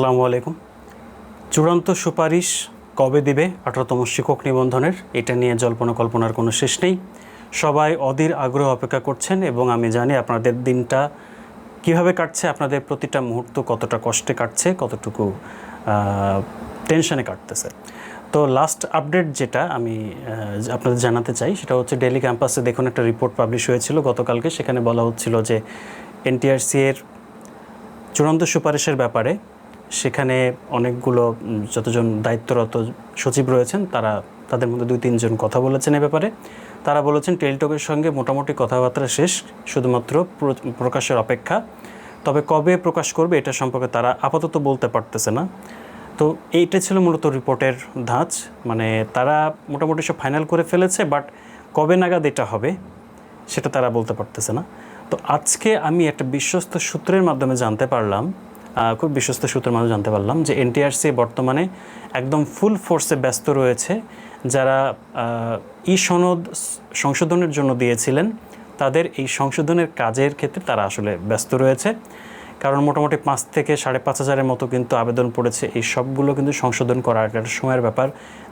আসসালামু আলাইকুম। চূড়ান্ত সুপারিশ কবে দিবে আঠারোতম শিক্ষক নিবন্ধনের? এটা নিয়ে জল্পনা কল্পনার কোনো শেষ নেই। সবাই অধীর আগ্রহ অপেক্ষা করছেন এবং আমি জানি আপনাদের দিনটা কীভাবে কাটছে, আপনাদের প্রতিটা মুহূর্ত কতটা কষ্টে কাটছে, কতটুকু টেনশনে কাটতেছে। তো লাস্ট আপডেট যেটা আমি আপনাদের জানাতে চাই, সেটা হচ্ছে ডেলি ক্যাম্পাসে দেখুন একটা রিপোর্ট পাবলিশ হয়েছিল গতকালকে। সেখানে বলা হচ্ছিল যে এনটিআরসি এর চূড়ান্ত সুপারিশের ব্যাপারে সেখানে অনেকগুলো যতজন দায়িত্বরত সচিব রয়েছেন, তারা তাদের মধ্যে দুই তিনজন কথা বলেছেন এ ব্যাপারে। তারা বলেছেন, টেলিটকের সঙ্গে মোটামুটি কথাবার্তা শেষ, শুধুমাত্র প্রকাশের অপেক্ষা। তবে কবে প্রকাশ করবে এটা সম্পর্কে তারা আপাতত বলতে পারতেছে না। তো এইটা ছিল মূলত রিপোর্টের ধাঁচ। মানে তারা মোটামুটি সব ফাইনাল করে ফেলেছে, বাট কবে নাগাদ এটা হবে, সেটা তারা বলতে পারতেছে না। তো আজকে আমি একটা বিশ্বস্ত সূত্রের মাধ্যমে জানতে পারলাম খুব বিশ্বস্ত সূত্রের মাধ্যমে জানতে পারলাম যে এনটিআরসি বর্তমানে একদম ফুল ফোর্সে ব্যস্ত রয়েছে। যারা ই সনদ সংশোধনের জন্য দিয়েছিলেন, তাদের এই সংশোধনের কাজের ক্ষেত্রে তারা আসলে ব্যস্ত রয়েছে। কারণ মোটামুটি পাঁচ থেকে সাড়ে পাঁচ হাজারের মতো কিন্তু আবেদন পড়েছে। এই সবগুলো কিন্তু সংশোধন করার একটা সময়ের ব্যাপার।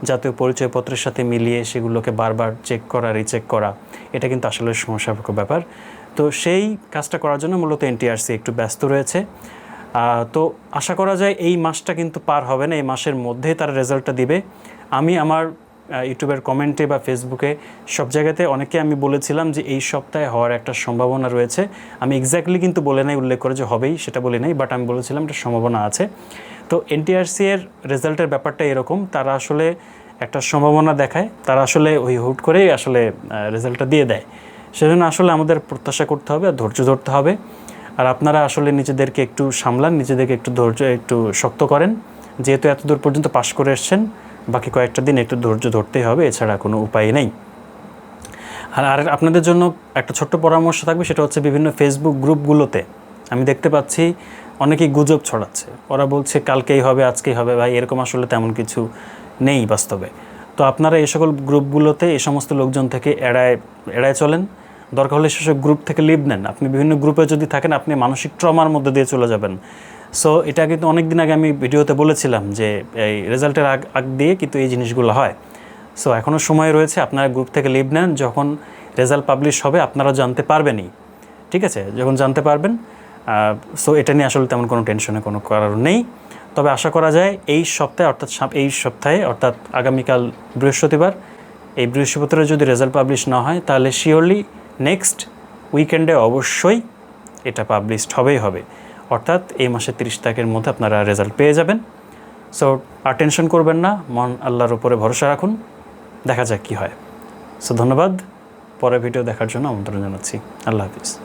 জাতীয় পরিচয়পত্রের সাথে মিলিয়ে সেগুলোকে বারবার চেক করা রিচেক করা, এটা কিন্তু আসলে সমস্যাপূর্ণ ব্যাপার। তো সেই কাজটা করার জন্য মূলত এনটিআরসি একটু ব্যস্ত রয়েছে। তো আশা করা যায় এই মাসটা কিন্তু পার হবে না, এই মাসের মধ্যেই তারা রেজাল্টটা দিবে। আমি আমার ইউটিউবের কমেন্টে বা ফেসবুকে সব জায়গাতে অনেকে আমি বলেছিলাম যে এই সপ্তাহে হওয়ার একটা সম্ভাবনা রয়েছে। আমি এক্স্যাক্টলি কিন্তু বলে নাই, উল্লেখ করে যে হবেই, সেটা বলি নাই বাট আমি বলেছিলাম একটা সম্ভাবনা আছে। তো এনটিআরসি এর রেজাল্টের ব্যাপারটা এরকম, তারা আসলে একটা সম্ভাবনা দেখায়, তারা আসলে ওই হুট করেই আসলে রেজাল্টটা দিয়ে দেয়। সেজন্য আসলে আমাদের প্রত্যাশা করতে হবে আর ধৈর্য ধরতে হবে। আর আপনারা আসলে নিজেদেরকে একটু সামলান, নিজেদেরকে একটু ধৈর্য, একটু শক্ত করেন। যেহেতু এত দূর পর্যন্ত পাশ করে এসছেন, বাকি কয়েকটা দিন একটু ধৈর্য ধরতেই হবে, এছাড়া কোনো উপায় নেই। আর আর আপনাদের জন্য একটা ছোট্ট পরামর্শ থাকবে, সেটা হচ্ছে বিভিন্ন ফেসবুক গ্রুপগুলোতে আমি দেখতে পাচ্ছি অনেকেই গুজব ছড়াচ্ছে। ওরা বলছে, কালকেই হবে, আজকেই হবে। ভাই, এরকম আসলে তেমন কিছু নেই বাস্তবে। তো আপনারা এই সকল গ্রুপগুলোতে এই সমস্ত লোকজন থেকে এড়ায় এড়ায় চলেন। দরকার হলে সেসব গ্রুপ থেকে লিভ নেন। আপনি বিভিন্ন গ্রুপে যদি থাকেন, আপনি মানসিক ট্রমার মধ্যে দিয়ে চলে যাবেন। সো এটা কিন্তু অনেক দিন আগে আমি ভিডিওতে বলেছিলাম যে, এই রেজাল্টের আগ আগ দিয়ে কিন্তু এই জিনিসগুলো হয়। সো এখনও সময় রয়েছে, আপনারা গ্রুপ থেকে লিভ নেন। যখন রেজাল্ট পাবলিশ হবে আপনারা জানতে পারবেনই। ঠিক আছে? যখন জানতে পারবেন সো এটা নিয়ে আসলে তেমন কোনো টেনশনে কোনো কারণ নেই। তবে আশা করা যায়, এই সপ্তাহে অর্থাৎ এই সপ্তাহে, অর্থাৎ আগামীকাল বৃহস্পতিবার, এই বৃহস্পতিবার যদি রেজাল্ট পাবলিশ না হয়, তাহলে শিওরলি নেক্সট উইকেন্ডে অবশ্যই এটা পাবলিশড হবেই হবে। অর্থাৎ এই মাসের তিরিশ তারিখের মধ্যে আপনারা রেজাল্ট পেয়ে যাবেন। সো, আর টেনশন করবেন না, মন আল্লাহর উপরে ভরসা রাখুন। দেখা যাক কী হয়। সো, ধন্যবাদ। পরের ভিডিও দেখার জন্য আমন্ত্রণ জানাচ্ছি। আল্লাহ হাফিজ।